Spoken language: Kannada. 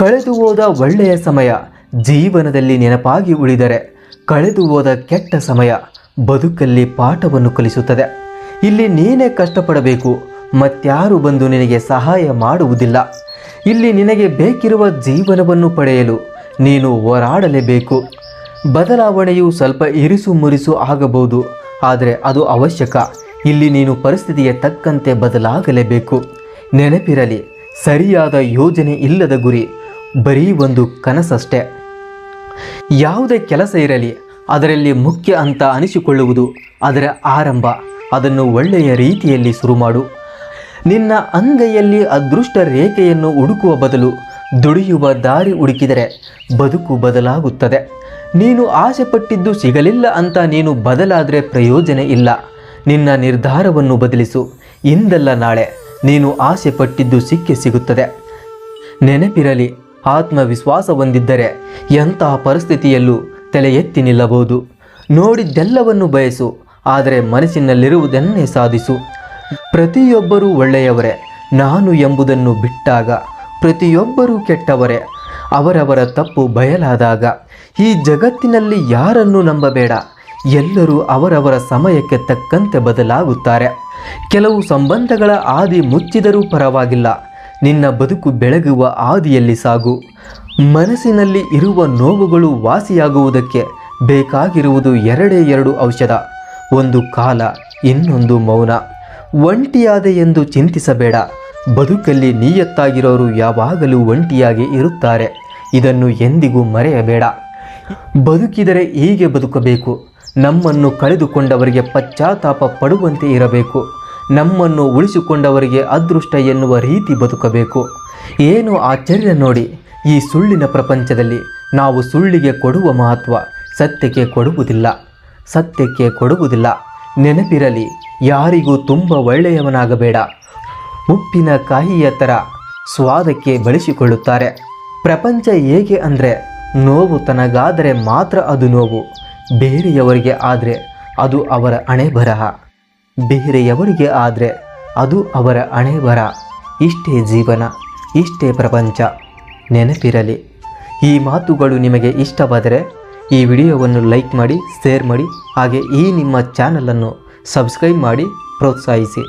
ಕಳೆದು ಹೋದ ಒಳ್ಳೆಯ ಸಮಯ ಜೀವನದಲ್ಲಿ ನೆನಪಾಗಿ ಉಳಿದರೆ ಕಳೆದು ಹೋದ ಕೆಟ್ಟ ಸಮಯ ಬದುಕಲ್ಲಿ ಪಾಠವನ್ನು ಕಲಿಸುತ್ತದೆ. ಇಲ್ಲಿ ನೀನೇ ಕಷ್ಟಪಡಬೇಕು ಮತ್ಯಾರು ಬಂದು ನಿನಗೆ ಸಹಾಯ ಮಾಡುವುದಿಲ್ಲ. ಇಲ್ಲಿ ನಿನಗೆ ಬೇಕಿರುವ ಜೀವನವನ್ನು ಪಡೆಯಲು ನೀನು ಹೋರಾಡಲೇಬೇಕು. ಬದಲಾವಣೆಯು ಸ್ವಲ್ಪ ಇರಿಸು ಮುರಿಸು ಆಗಬಹುದು, ಆದರೆ ಅದು ಅವಶ್ಯಕ. ಇಲ್ಲಿ ನೀನು ಪರಿಸ್ಥಿತಿಗೆ ತಕ್ಕಂತೆ ಬದಲಾಗಲೇಬೇಕು. ನೆನಪಿರಲಿ ಸರಿಯಾದ ಯೋಜನೆ ಇಲ್ಲದ ಗುರಿ, ಬರೀ ಒಂದು ಕನಸಷ್ಟೇ. ಯಾವುದೇ ಕೆಲಸ ಇರಲಿ, ಅದರಲ್ಲಿ ಮುಖ್ಯ ಅಂತ ಅನಿಸಿಕೊಳ್ಳುವುದು ಅದರ ಆರಂಭ. ಅದನ್ನು ಒಳ್ಳೆಯ ರೀತಿಯಲ್ಲಿ ಶುರು ಮಾಡು ನಿನ್ನ ಅಂಗೈಯಲ್ಲಿ ಅದೃಷ್ಟ ರೇಖೆಯನ್ನು ಹುಡುಕುವ ಬದಲು ದುಡಿಯುವ ದಾರಿ ಹುಡುಕಿದರೆ ಬದುಕು ಬದಲಾಗುತ್ತದೆ. ನೀನು ಆಸೆಪಟ್ಟಿದ್ದು ಸಿಗಲಿಲ್ಲ ಅಂತ ನೀನು ಬದಲಾದರೆ ಪ್ರಯೋಜನ ಇಲ್ಲ. ನಿನ್ನ ನಿರ್ಧಾರವನ್ನು ಬದಲಿಸು. ಇಂದಲ್ಲ ನಾಳೆ. ನೀನು ಆಸೆ ಪಟ್ಟಿದ್ದು ಸಿಕ್ಕೇ ಸಿಗುತ್ತದೆ. ನೆನಪಿರಲಿ, ಆತ್ಮವಿಶ್ವಾಸ ಹೊಂದಿದ್ದರೆ ಎಂತಹ ಪರಿಸ್ಥಿತಿಯಲ್ಲೂ ತಲೆ ಎತ್ತಿ ನಿಲ್ಲಬಹುದು. ನೋಡಿದ್ದೆಲ್ಲವನ್ನು ಬಯಸು, ಆದರೆ ಮನಸ್ಸಿನಲ್ಲಿರುವುದನ್ನೇ ಸಾಧಿಸು. ಪ್ರತಿಯೊಬ್ಬರೂ ಒಳ್ಳೆಯವರೇ, ನಾನು ಎಂಬುದನ್ನು ಬಿಟ್ಟಾಗ ಪ್ರತಿಯೊಬ್ಬರೂ ಕೆಟ್ಟವರೇ, ಅವರವರ ತಪ್ಪು ಬಯಲಾದಾಗ. ಈ ಜಗತ್ತಿನಲ್ಲಿ ಯಾರನ್ನೂ ನಂಬಬೇಡ, ಎಲ್ಲರೂ ಅವರವರ ಸಮಯಕ್ಕೆ ತಕ್ಕಂತೆ ಬದಲಾಗುತ್ತಾರೆ. ಕೆಲವು ಸಂಬಂಧಗಳ ಆದಿ ಮುಚ್ಚಿದರೂ ಪರವಾಗಿಲ್ಲ. ನಿನ್ನ ಬದುಕು ಬೆಳಗುವ ಆದಿಯಲ್ಲಿ ಸಾಗು. ಮನಸ್ಸಿನಲ್ಲಿ ಇರುವ ನೋವುಗಳು ವಾಸಿಯಾಗುವುದಕ್ಕೆ ಬೇಕಾಗಿರುವುದು ಎರಡೇ ಎರಡು ಔಷಧ. ಒಂದು ಕಾಲ, ಇನ್ನೊಂದು ಮೌನ. ಒಂಟಿಯಾದೆ ಎಂದು ಚಿಂತಿಸಬೇಡ. ಬದುಕಲ್ಲಿ ನೀಯತ್ತಾಗಿರೋರು ಯಾವಾಗಲೂ ಒಂಟಿಯಾಗಿ ಇರುತ್ತಾರೆ. ಇದನ್ನು ಎಂದಿಗೂ ಮರೆಯಬೇಡ. ಬದುಕಿದರೆ ಹೀಗೆ ಬದುಕಬೇಕು. ನಮ್ಮನ್ನು ಕಳೆದುಕೊಂಡವರಿಗೆ ಪಶ್ಚಾತ್ತಾಪ ಪಡುವಂತೆ ಇರಬೇಕು. ನಮ್ಮನ್ನು ಉಳಿಸಿಕೊಂಡವರಿಗೆ ಅದೃಷ್ಟ ಎನ್ನುವ ರೀತಿ ಬದುಕಬೇಕು. ಏನು ಆಶ್ಚರ್ಯ ನೋಡಿ, ಈ ಸುಳ್ಳಿನ ಪ್ರಪಂಚದಲ್ಲಿ ನಾವು ಸುಳ್ಳಿಗೆ ಕೊಡುವ ಮಹತ್ವ ಸತ್ಯಕ್ಕೆ ಕೊಡುವುದಿಲ್ಲ. ಸತ್ಯಕ್ಕೆ ಕೊಡುವುದಿಲ್ಲ. ನೆನಪಿರಲಿ, ಯಾರಿಗೂ ತುಂಬ ಒಳ್ಳೆಯವನಾಗಬೇಡ. ಉಪ್ಪಿನ ಕಾಯಿಯ ಥರ ಸ್ವಾದಕ್ಕೆ ಬಳಸಿಕೊಳ್ಳುತ್ತಾರೆ. ಪ್ರಪಂಚ ಹೇಗೆ ಅಂದರೆ ನೋವು ತನಗಾದರೆ ಮಾತ್ರ ಅದು ನೋವು. ಬೇರೆಯವರಿಗೆ ಆದರೆ ಅದು ಅವರ ಹಣೆ ಬರಹ ಬೇರೆಯವರಿಗೆ ಆದರೆ ಅದು ಅವರ ಹಣೆ ಬರ ಇಷ್ಟೇ ಜೀವನ, ಇಷ್ಟೇ ಪ್ರಪಂಚ, ನೆನಪಿರಲಿ. ಈ ಮಾತುಗಳು ನಿಮಗೆ ಇಷ್ಟವಾದರೆ ಈ ವಿಡಿಯೋವನ್ನು ಲೈಕ್ ಮಾಡಿ, ಶೇರ್ ಮಾಡಿ, ಹಾಗೆ ಈ ನಿಮ್ಮ ಚಾನಲನ್ನು ಸಬ್ಸ್ಕ್ರೈಬ್ ಮಾಡಿ ಪ್ರೋತ್ಸಾಹಿಸಿ.